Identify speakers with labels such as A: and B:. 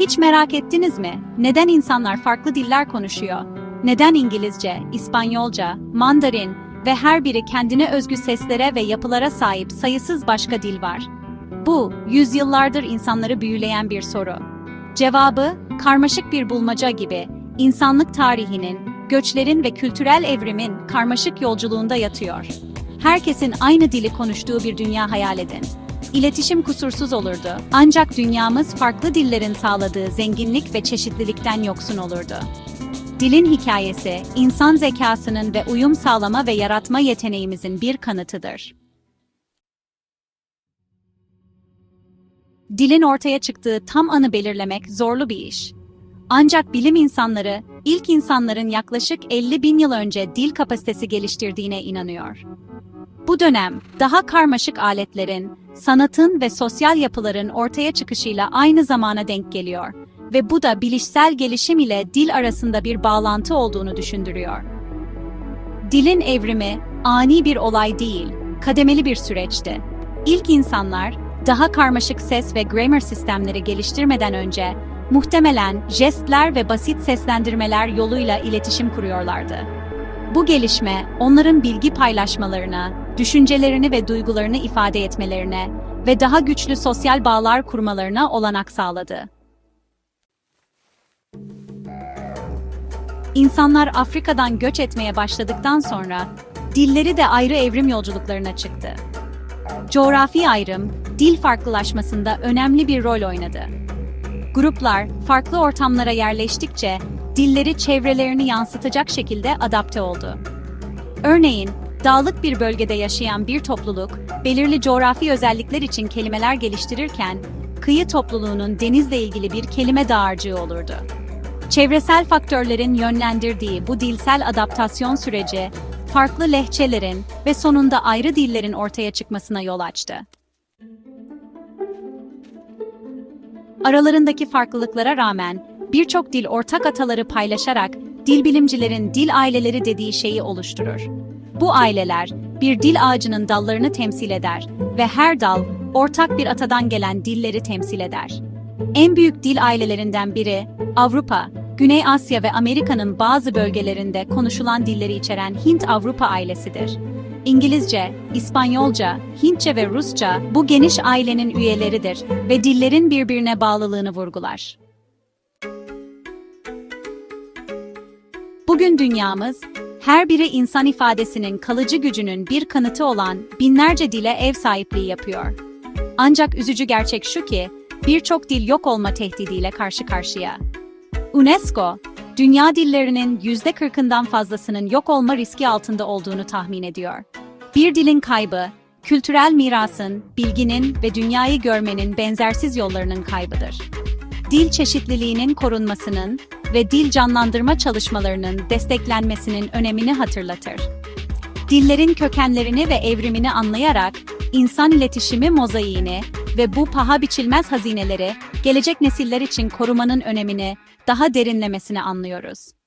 A: Hiç merak ettiniz mi? Neden insanlar farklı diller konuşuyor? Neden İngilizce, İspanyolca, Mandarin ve her biri kendine özgü seslere ve yapılara sahip sayısız başka dil var? Bu, yüzyıllardır insanları büyüleyen bir soru. Cevabı, karmaşık bir bulmaca gibi, insanlık tarihinin, göçlerin ve kültürel evrimin karmaşık yolculuğunda yatıyor. Herkesin aynı dili konuştuğu bir dünya hayal edin. İletişim kusursuz olurdu. Ancak dünyamız farklı dillerin sağladığı zenginlik ve çeşitlilikten yoksun olurdu. Dilin hikayesi, insan zekasının ve uyum sağlama ve yaratma yeteneğimizin bir kanıtıdır. Dilin ortaya çıktığı tam anı belirlemek zorlu bir iş. Ancak bilim insanları, ilk insanların yaklaşık 50 bin yıl önce dil kapasitesi geliştirdiğine inanıyor. Bu dönem, daha karmaşık aletlerin, sanatın ve sosyal yapıların ortaya çıkışıyla aynı zamana denk geliyor ve bu da bilişsel gelişim ile dil arasında bir bağlantı olduğunu düşündürüyor. Dilin evrimi, ani bir olay değil, kademeli bir süreçti. İlk insanlar, daha karmaşık ses ve grammar sistemleri geliştirmeden önce, muhtemelen jestler ve basit seslendirmeler yoluyla iletişim kuruyorlardı. Bu gelişme, onların bilgi paylaşmalarına, düşüncelerini ve duygularını ifade etmelerine ve daha güçlü sosyal bağlar kurmalarına olanak sağladı. İnsanlar Afrika'dan göç etmeye başladıktan sonra dilleri de ayrı evrim yolculuklarına çıktı. Coğrafi ayrım, dil farklılaşmasında önemli bir rol oynadı. Gruplar farklı ortamlara yerleştikçe dilleri çevrelerini yansıtacak şekilde adapte oldu. Örneğin, dağlık bir bölgede yaşayan bir topluluk belirli coğrafi özellikler için kelimeler geliştirirken, kıyı topluluğunun denizle ilgili bir kelime dağarcığı olurdu. Çevresel faktörlerin yönlendirdiği bu dilsel adaptasyon süreci, farklı lehçelerin ve sonunda ayrı dillerin ortaya çıkmasına yol açtı. Aralarındaki farklılıklara rağmen birçok dil ortak ataları paylaşarak dil bilimcilerin dil aileleri dediği şeyi oluşturur. Bu aileler bir dil ağacının dallarını temsil eder ve her dal ortak bir atadan gelen dilleri temsil eder. En büyük dil ailelerinden biri Avrupa, Güney Asya ve Amerika'nın bazı bölgelerinde konuşulan dilleri içeren Hint-Avrupa ailesidir. İngilizce, İspanyolca, Hintçe ve Rusça bu geniş ailenin üyeleridir ve dillerin birbirine bağlılığını vurgular. Bugün dünyamız, her biri insan ifadesinin kalıcı gücünün bir kanıtı olan binlerce dile ev sahipliği yapıyor. Ancak üzücü gerçek şu ki, birçok dil yok olma tehdidiyle karşı karşıya. UNESCO, dünya dillerinin %40'ından fazlasının yok olma riski altında olduğunu tahmin ediyor. Bir dilin kaybı, kültürel mirasın, bilginin ve dünyayı görmenin benzersiz yollarının kaybıdır. Dil çeşitliliğinin korunmasının ve dil canlandırma çalışmalarının desteklenmesinin önemini hatırlatır. Dillerin kökenlerini ve evrimini anlayarak insan iletişimi mozaiğini ve bu paha biçilmez hazineleri gelecek nesiller için korumanın önemini daha derinlemesine anlıyoruz.